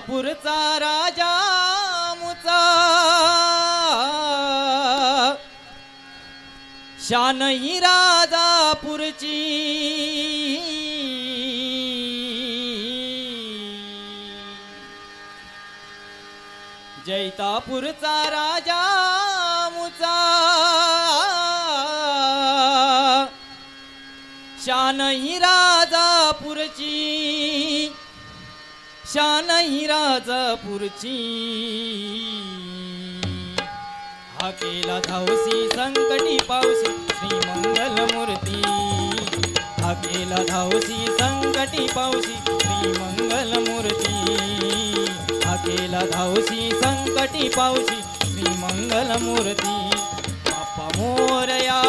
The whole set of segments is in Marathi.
जैतापूरचा राजा मुचा शानई राजापूरची. जैतापूरचा राजा मुचा शानई राजापूरची. शानही राजापूरची. हा केला धावसी संकटी पावसी श्री मंगल मूर्ती हा केला धावसी संकटी पावसी श्री मंगल मूर्ती हा केला धावसी संकटी पावसी श्री मंगल मूर्ती बाप्पा मोरया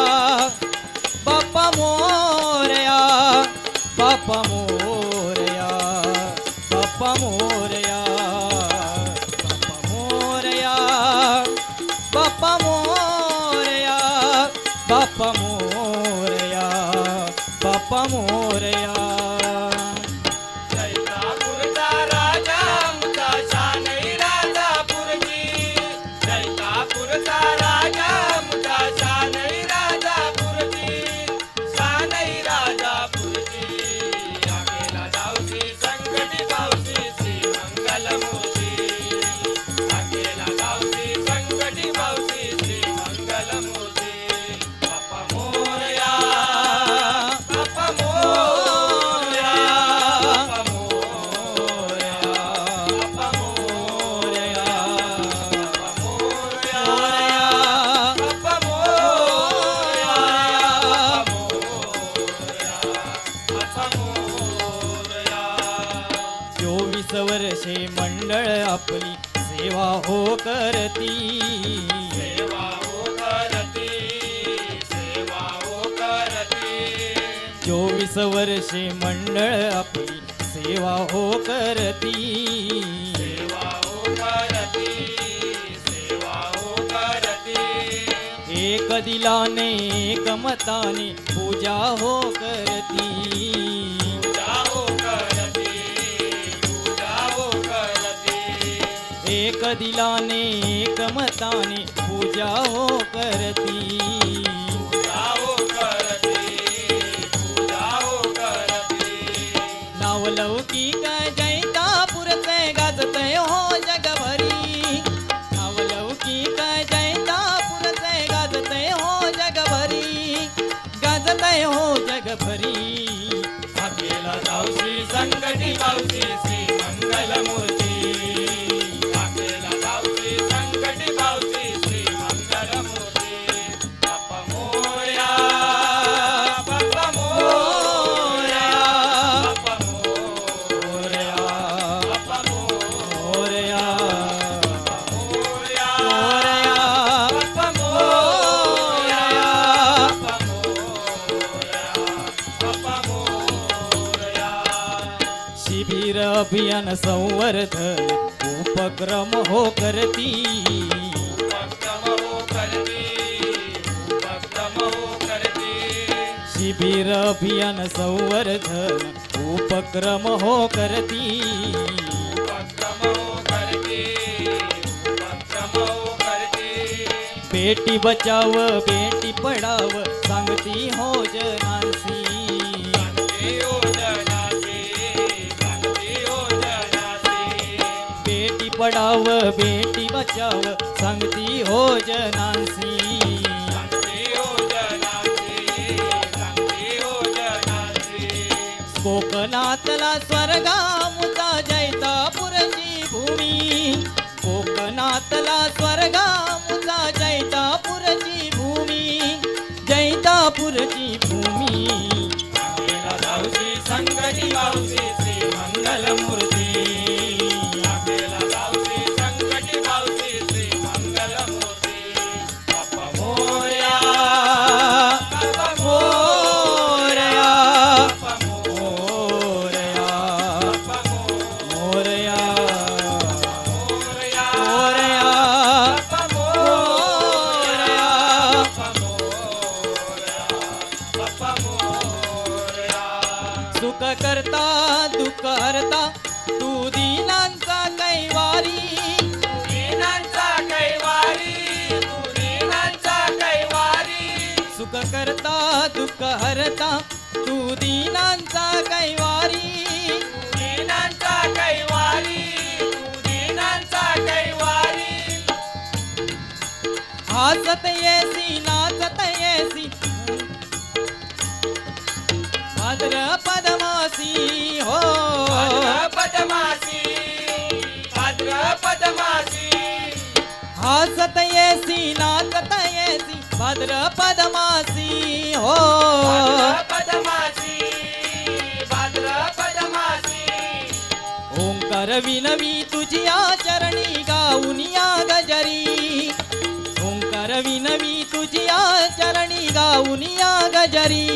बाप्पा मोरया बाप्पा मोर मोरया आपली सेवा हो करती. सेवा हो करती सेवा हो करती. चोवीस वर्षे मंडळ आपली सेवा हो करती. सेवा हो करती सेवा हो करती. एक दिलाने एक मताने पूजा हो करती. दिलाने कमताने पूजा हो करती. शिविर अभियान संवर्ध उपक्रम हो करती शिविर अभियान संवर्ध उपक्रम हो करती बेटी बचाव बेटी पढ़ाव संगती हो जनासी वडाव बेटी बचाव सांगती हो जनासी. हो हो कोकणातला स्वर्गामुचा जैतापुरची भूमी. कोकणातला स्वर्गामुचा जैतापुरची भूमी. जैतापुरची भूमी. संगती श्री मंगलम दुःख हरता तू दीनांचा कैवारी. दीनांचा कैवारी तू दीनांचा कैवारी. हसत येसी नाचत येसी. भाद्र पदमासी हो. पदमासी भाद्र पदमासी हसत येसी नाचत येसी. भाद्र पदमासी हो। भाद्र पदमासी भाद्र पदमासी ओंकार विनवी तुझी चरणी गाऊनिया गजरी। ओंकार विनवी तुझी चरणी गाऊनिया गजरी।